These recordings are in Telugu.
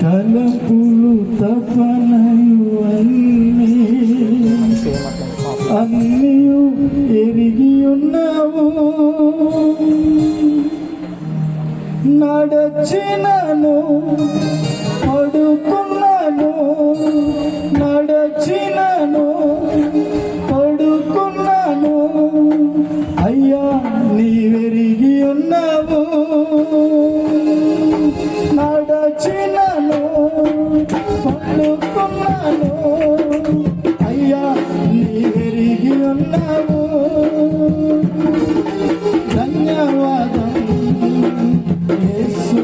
తలపులు తపనయు అన్నీయు ఎరిగి ఉన్నావు నడచినను పడుకున్నాను నడచినను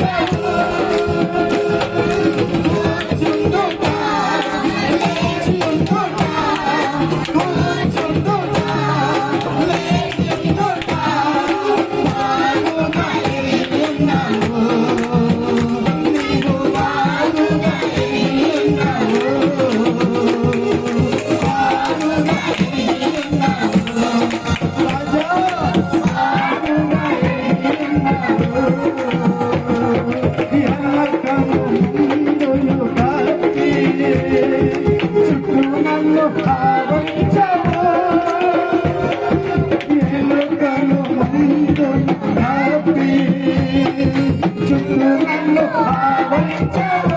Thank you. నన్ను ఆవరించావు.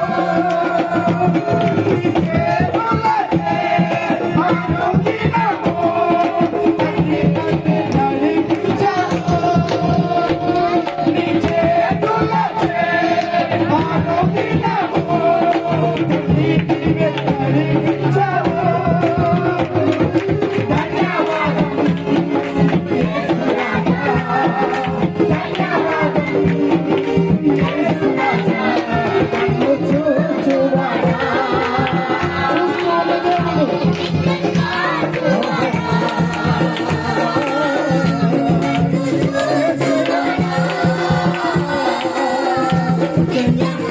Kenya.